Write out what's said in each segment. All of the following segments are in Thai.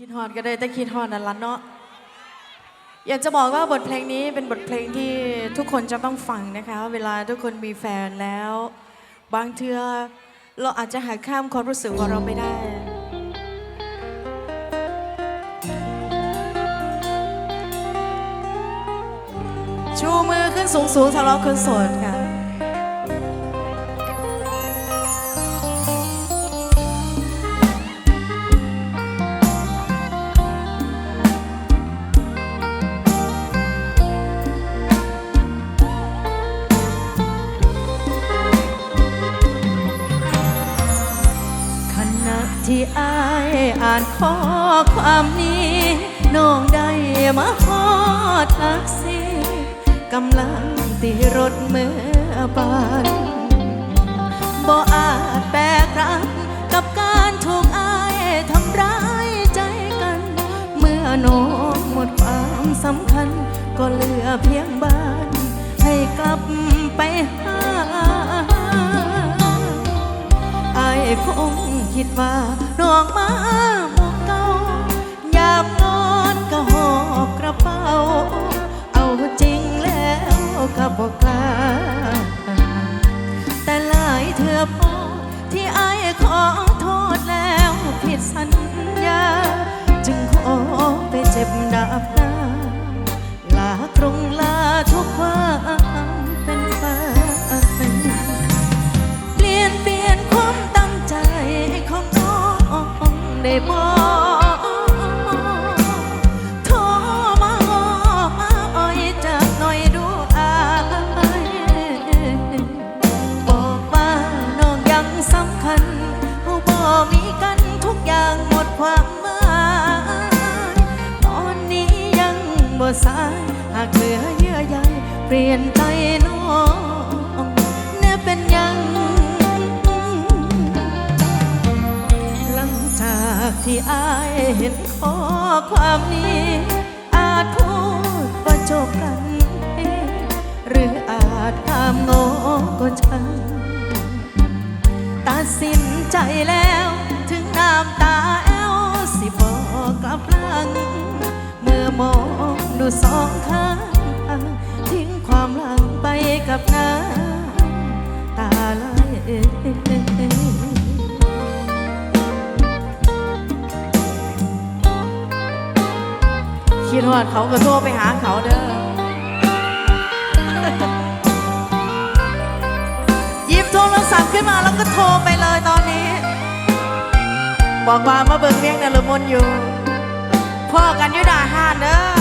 คิดฮอดก็ได้แต่คิดฮอดนั่นละเนาะอยากจะบอกว่าบทเพลงนี้เป็นบทเพลงที่ทุกคนจะต้องฟังนะคะ เวลาทุกคนมีแฟนแล้ว บางเทือเราอาจจะหักข้ามความรู้สึกของเราไม่ได้ชูมือขึ้นสูงๆสำหรับคนโสดค่ะายอ่านข้อความนี้น้องได้มาฮอทักซี่กำลังตีรถเมื่อบานบ่อาจแปรครั้งกับการถูกอายทำร้ายใจกัน เมื่อน้องหมดความสำคัญ ก็เหลือเพียงบ้าน ให้กลับไปหาไอ้ายคงคิดว่าน้องมา หมกเก่ายามนอนก็หอบกระเป๋า เอาจริงแล้วก็บอกกล้า แต่หลายเธอพอที่ไอ้ขอโทษแล้วผิดสัญญา จึงขอไปเจ็บดาบหน้า ใจแล้ว ถึงน้ำตาแอวสิบอกกลับหลัง เมื่อมองดูสองข้างทิ้งความหลังไปกับน้ำตาไหลคิดว่าเขาก็โทรไปหาเขาเด้อ หยิบโทรศัพท์ขึ้นมาแล้วก็โทรไปเลยตอนนี้ บอกว่ามาเบิ่งเมียงนรมนอยู่พ่อกันยุดาห้านเด้อ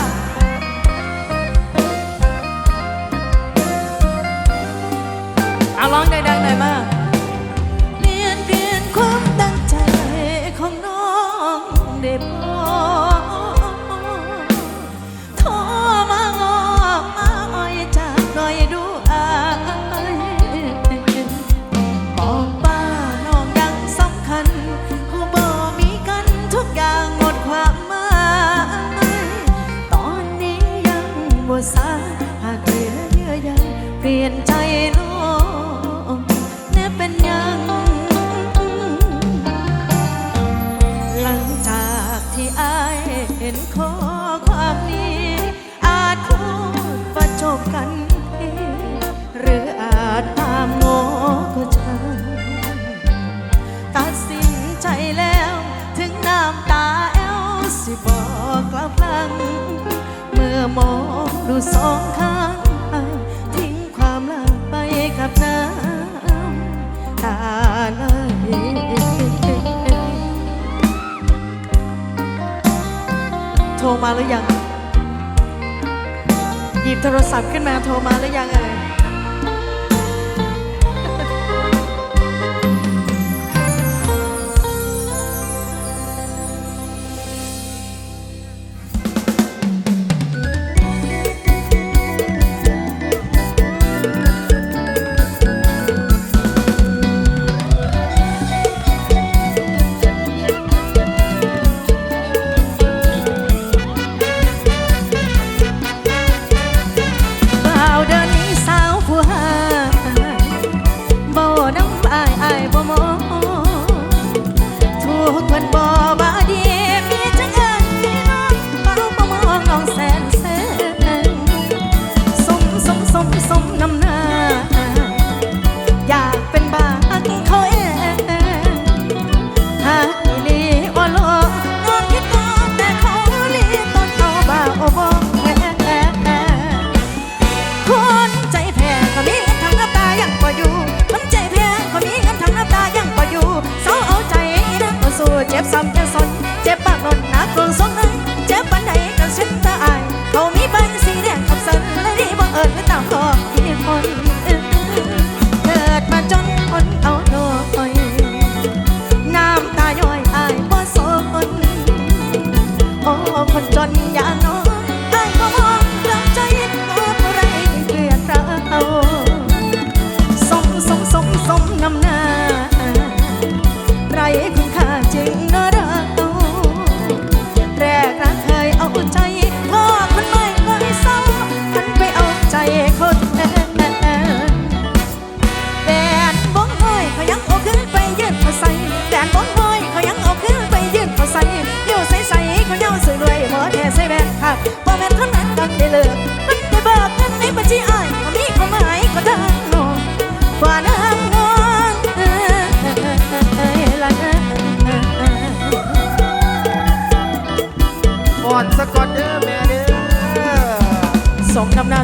พลัง เมื่อมองดูสองข้างทิ้งความลังไปกับน้ำตาไหลโทรมาหรือยัง หยิบโทรศัพท์ขึ้นมาโทรมาหรือยังเอ่ย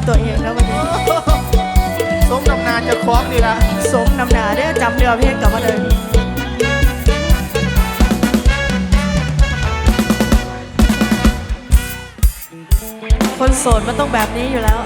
ตัวเองแล้ววันสมนำนาจะคล้องดีละสมนำนาได้จำเรือเพลงกับมาเลยคนโสดมันต้องแบบนี้อยู่แล้ว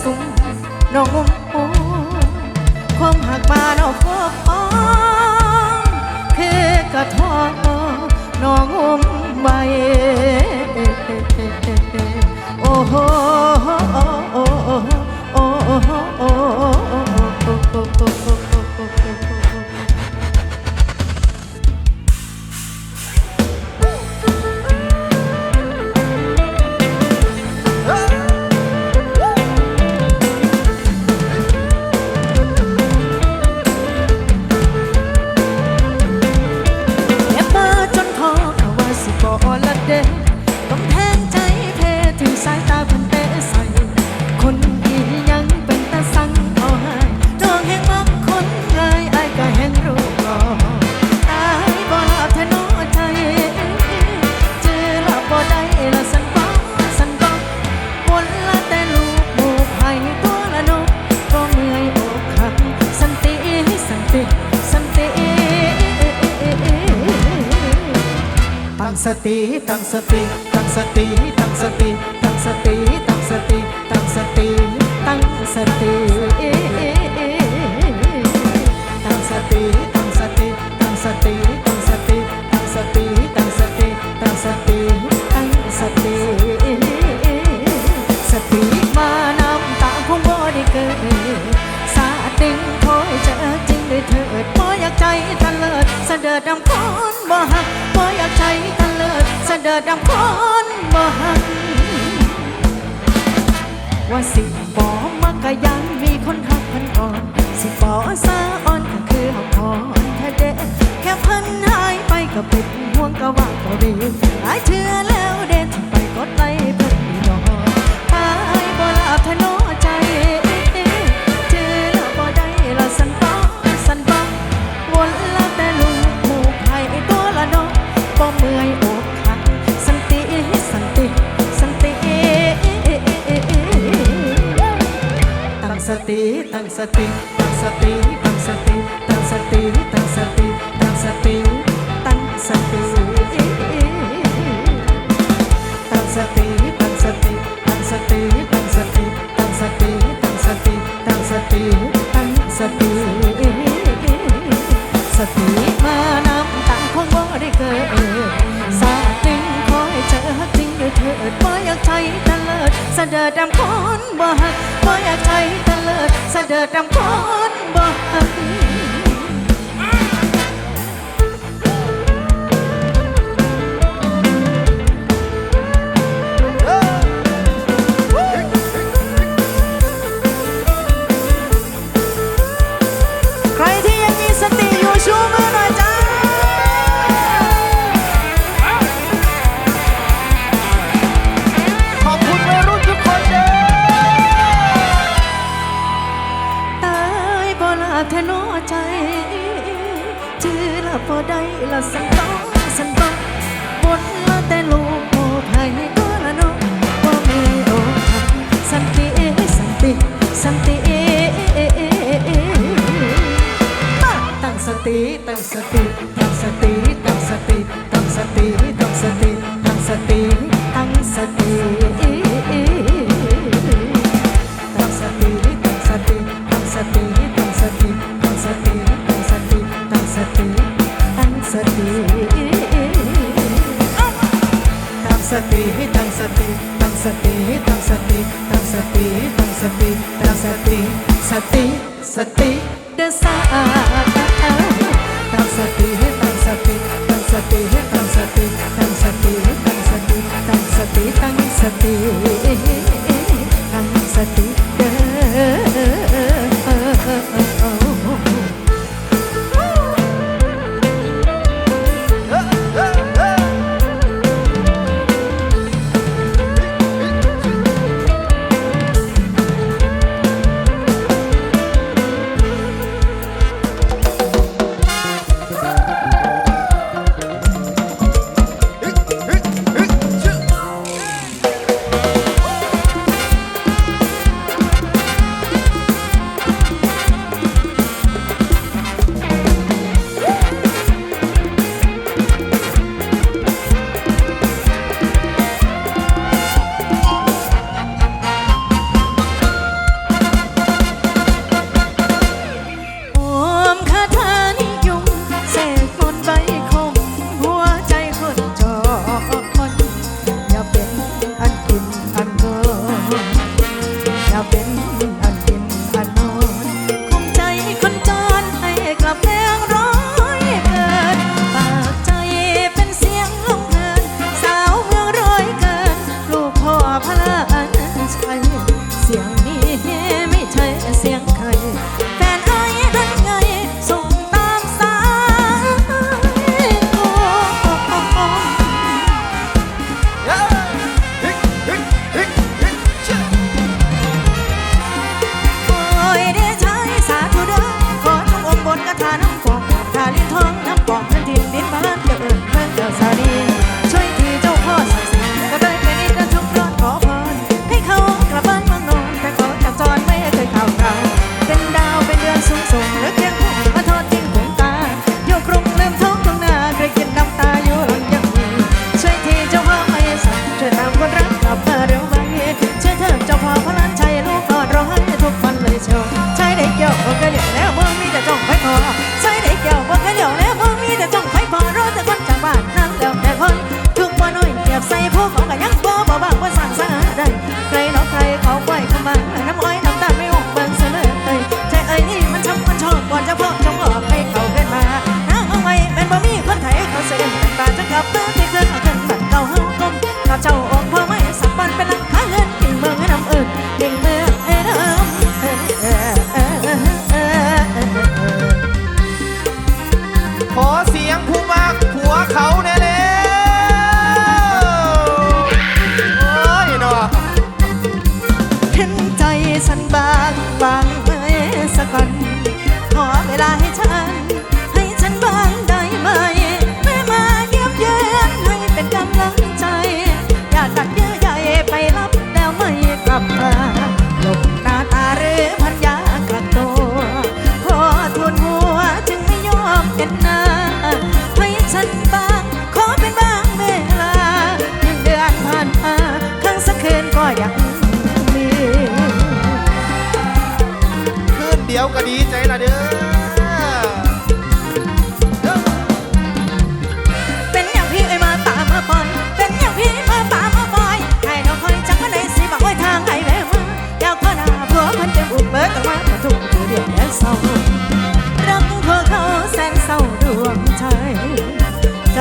สุมน้องความหักมาน้องพบอ้องคกะทอน้องงมไว้ ละเด้ต้องแท ตั้งสติตั้งสติตั้งสติตั้งสติตั้งสติตั้งสติตั้งสติตั้งสติตั้งสติตั้งสติตั้งสติตั้งสติตั้งสติตั้งสติตั้งสติตั้งสติสติมานำตาคงบ่ได้เกิดสาติงคอยเจอจริงได้เถิดบ่อยากใจทะเลิดเสด็จดำ ลิดเสด็จดำคนบ่หักว่าสิบอมักกะยังมีคนหักพันอ่อน สิบอซาอ่อนก็คือหักพอนแท้เด็แค่เพันหายไปก็เป็นห่วงก็ว่าก็ดีหลายเชื่อแล้วเด็ดไปกดไล่เพิ่นดีดอกตายบ่ลาบทโน ติตั้งสติ ตั้งสติ ตั้งสติ ตั้งสติ ตั้งสติ ตั้งสติ ตั้งสติ ตั้งสติ ตั้งสติ ตั้งสติ ตั้งสติ ตั้งสติ ตั้งสติ ตั้งสติ ตั้งสติ สติมานำต่างคงบ่ได้เกิดสาติงคอยเจอจริงด้วยเถิดบ่อยากใจตะเลิดเสด็จดำคนบ่หักบ่อยากใจตะ เลิดเสด็จดำคนบ่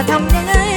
จะทำยังไง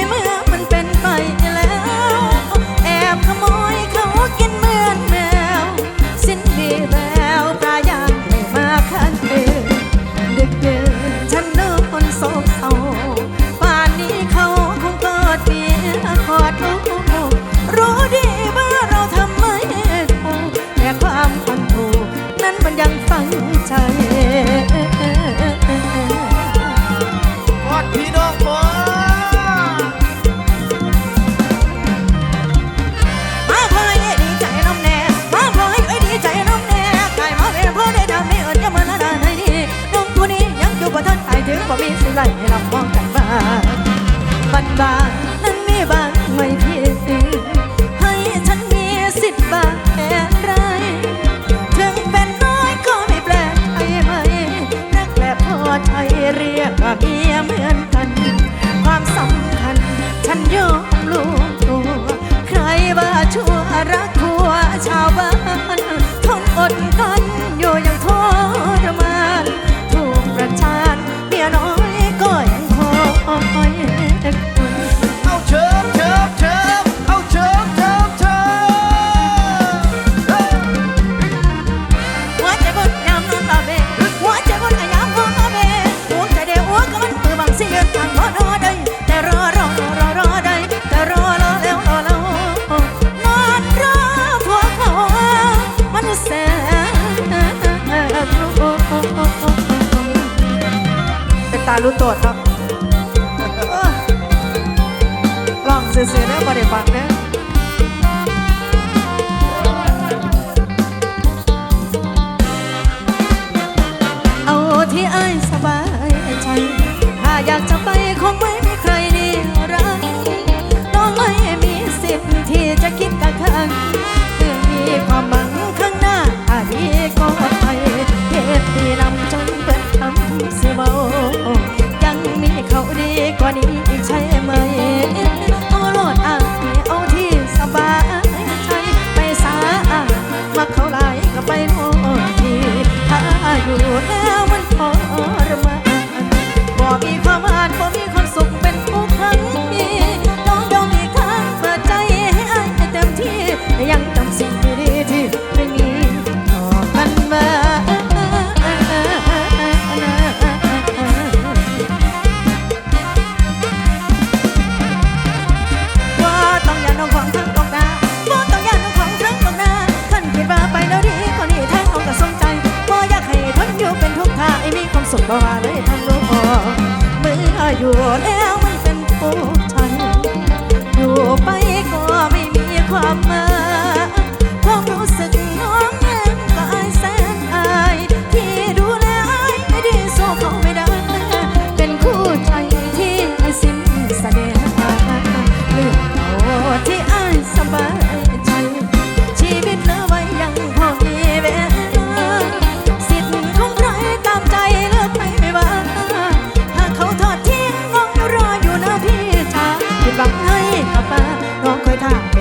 I'm hoje บ่ว่าเลยทำรู้พมื่ออยู่แล้ว ค่ะ